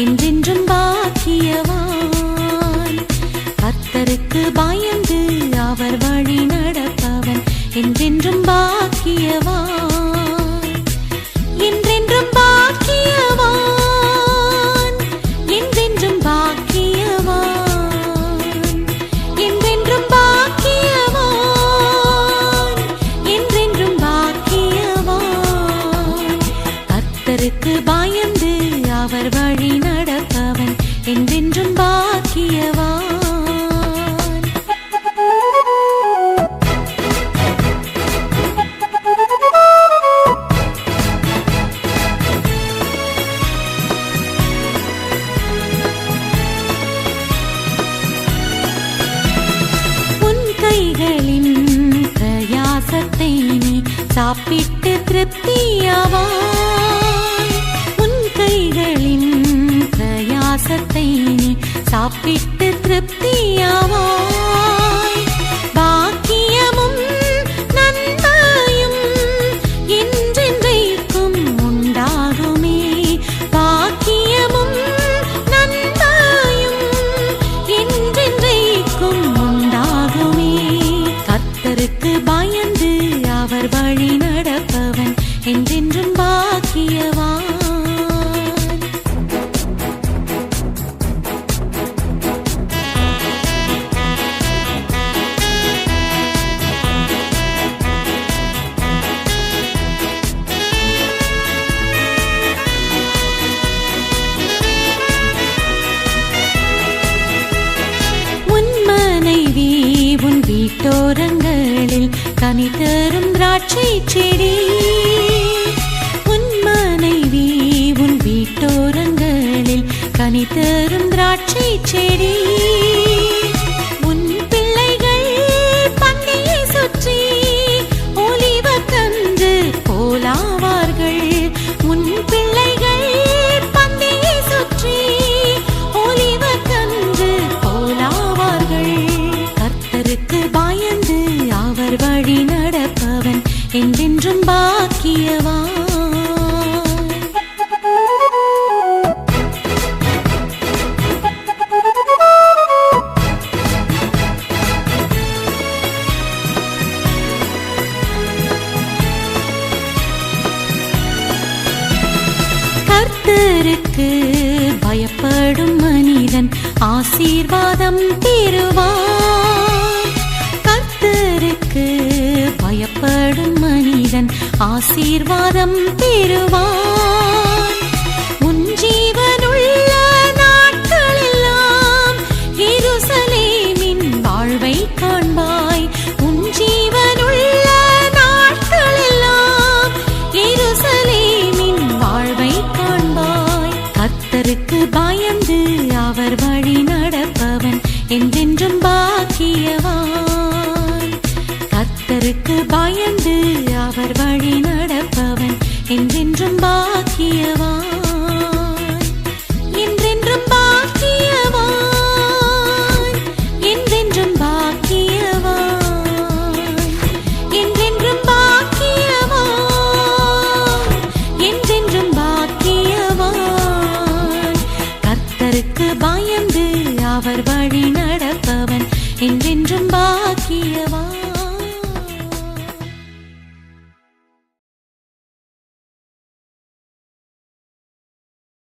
என்றென்றும் பாக்கியவான். கர்த்தருக்கு பயந்து அவர் வழி நடப்பவன். என்றென்றும் பாக்கியவான். என்றென்றும் பாக்கியவான். என்றென்றும் பாக்கியவான். என்றென்றும் பாக்கியவான். என்றென்றும் பாக்கியவான். கர்த்தருக்கு பயந்து அவர் வழி நடப்பவன் என்றென்றும் பாக்கியவான். சாப்பிட்டு திருப்தியாவா? சாப்பிட்டு வீட்டோரங்களில் கனி தரும் திராட்சை செடி. உன் மனைவி உன் வீட்டோரங்களில் கனி தரும் திராட்சை செடி. என்றும் பாக்கியவா? கர்த்தருக்கு பயப்படும் மனிதன் ஆசீர்வாதம் பெறுவான் கர்த்தருக்கு பயப்படும் மனிதன் ஆசீர்வாதம் பெறுவான்